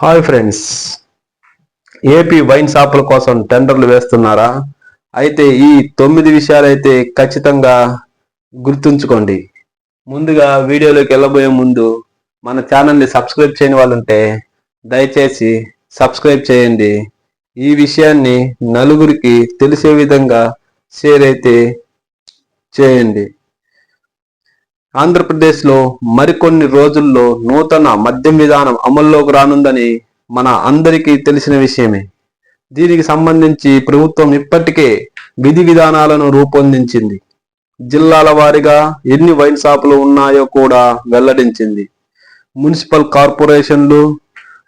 Hi friends. AP wine షాపుల కోసం టెండర్లు వేస్తున్నారా? అయితే ఈ తొమ్మిది విషయాలు అయితే ఖచ్చితంగా గుర్తుంచుకోండి. ముందుగా వీడియోలోకి వెళ్ళబోయే ముందు మన ఛానల్ని సబ్స్క్రైబ్ చేయని వాళ్ళుంటే దయచేసి సబ్స్క్రైబ్ చేయండి. ఈ విషయాన్ని నలుగురికి తెలిసే విధంగా షేర్ అయితే చేయండి. ఆంధ్రప్రదేశ్లో మరికొన్ని రోజుల్లో నూతన మద్యం విధానం అమల్లోకి రానుందని మన అందరికీ తెలిసిన విషయమే. దీనికి సంబంధించి ప్రభుత్వం ఇప్పటికే విధి విధానాలను రూపొందించింది. జిల్లాల వారీగా ఎన్ని వైన్ షాపులు ఉన్నాయో కూడా వెల్లడించింది. మున్సిపల్ కార్పొరేషన్లు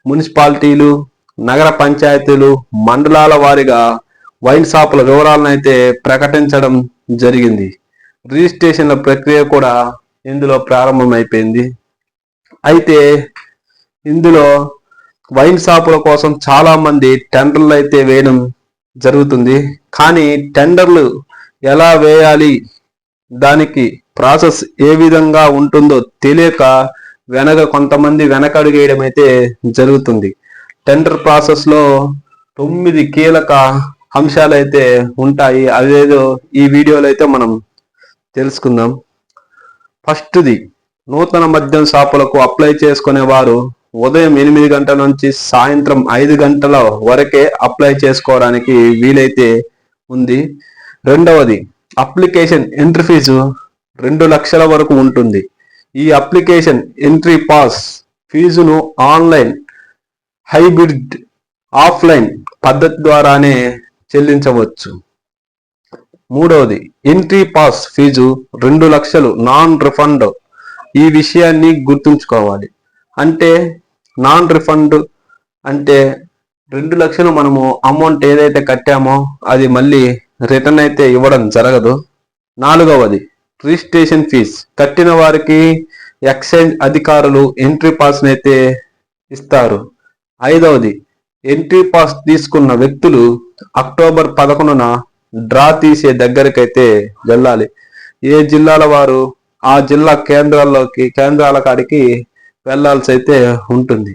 మున్సిపాలిటీలు నగర పంచాయతీలు మండలాల వారీగా వైన్ షాపుల వివరాలను అయితే ప్రకటించడం జరిగింది. రిజిస్ట్రేషన్ల ప్రక్రియ కూడా ఇందులో ప్రారంభమైపోయింది. అయితే ఇందులో వైన్ షాపుల కోసం చాలామంది టెండర్లు అయితే వేయడం జరుగుతుంది. కానీ టెండర్లు ఎలా వేయాలి? దానికి ప్రాసెస్ ఏ విధంగా ఉంటుందో తెలియక వెనక కొంతమంది వెనకడుగేయడం అయితే జరుగుతుంది. టెండర్ ప్రాసెస్లో తొమ్మిది కీలక అంశాలు అయితే ఉంటాయి. అదేదో ఈ వీడియోలో అయితే మనం తెలుసుకుందాం. ఫస్ట్ది నూతన మద్యం షాపులకు అప్లై చేసుకునే వారు ఉదయం ఎనిమిది గంటల నుంచి సాయంత్రం ఐదు గంటల వరకే అప్లై చేసుకోవడానికి వీలైతే ఉంది. రెండవది అప్లికేషన్ ఎంట్రీ ఫీజు రెండు లక్షల వరకు ఉంటుంది. ఈ అప్లికేషన్ ఎంట్రీ పాస్ ఫీజును ఆన్లైన్ హైబ్రిడ్ ఆఫ్లైన్ పద్ధతి ద్వారానే చెల్లించవచ్చు. మూడవది ఎంట్రీ పాస్ ఫీజు రెండు లక్షలు నాన్ రిఫండ్ ఈ విషయాన్ని గుర్తుంచుకోవాలి. అంటే నాన్ రిఫండ్ అంటే రెండు లక్షలు మనము అమౌంట్ ఏదైతే కట్టామో అది మళ్ళీ రిటర్న్ అయితే ఇవ్వడం జరగదు. నాలుగవది రిజిస్ట్రేషన్ ఫీజ్ కట్టిన వారికి ఎక్స్చేంజ్ అధికారులు ఎంట్రీ పాస్ని అయితే ఇస్తారు. ఐదవది ఎంట్రీ పాస్ తీసుకున్న వ్యక్తులు అక్టోబర్ పదకొండున డ్రా తీసే దగ్గరకైతే వెళ్ళాలి. ఏ జిల్లాల వారు ఆ జిల్లా కేంద్రాల్లోకి కేంద్రాల కాడికి వెళ్ళాల్సి అయితే ఉంటుంది.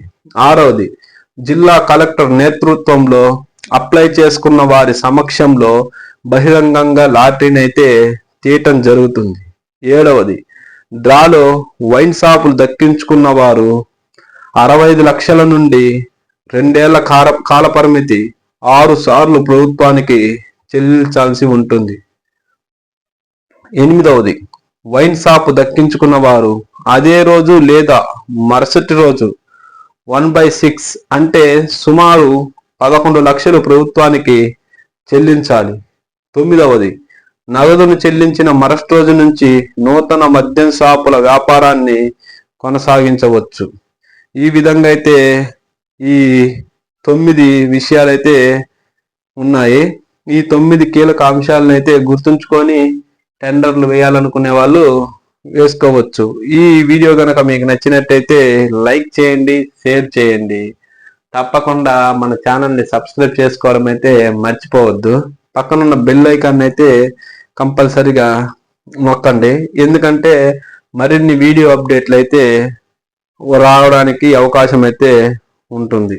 ఆరవది జిల్లా కలెక్టర్ నేతృత్వంలో అప్లై చేసుకున్న వారి సమక్షంలో బహిరంగంగా లాటరీని అయితే తీయటం జరుగుతుంది. ఏడవది డ్రాలో వైన్ షాపులు దక్కించుకున్న వారు అరవై ఐదు లక్షల నుండి రెండేళ్ళ కాల కాలపరిమితి ఆరు సార్లు ప్రభుత్వానికి చెల్లించాల్సి ఉంటుంది. ఎనిమిదవది వైన్ షాప్ దక్కించుకున్న వారు అదే రోజు లేదా మరుసటి రోజు వన్ బై సిక్స్ అంటే సుమారు పదకొండు లక్షలు ప్రభుత్వానికి చెల్లించాలి. తొమ్మిదవది నగదును చెల్లించిన మరుసటి రోజు నుంచి నూతన మద్యం షాపుల వ్యాపారాన్ని కొనసాగించవచ్చు. ఈ విధంగా అయితే ఈ తొమ్మిది విషయాలైతే ఉన్నాయి. ఈ తొమ్మిది కీలక అంశాలను అయితే గుర్తుంచుకొని టెండర్లు వేయాలనుకునే వాళ్ళు వేసుకోవచ్చు. ఈ వీడియో కనుక మీకు నచ్చినట్టయితే లైక్ చేయండి షేర్ చేయండి. తప్పకుండా మన ఛానల్ని సబ్స్క్రైబ్ చేసుకోవడం అయితే మర్చిపోవద్దు. పక్కనున్న బెల్ ఐకాన్ అయితే కంపల్సరిగా నొక్కండి. ఎందుకంటే మరిన్ని వీడియో అప్డేట్లు అయితే రావడానికి అవకాశం అయితే ఉంటుంది.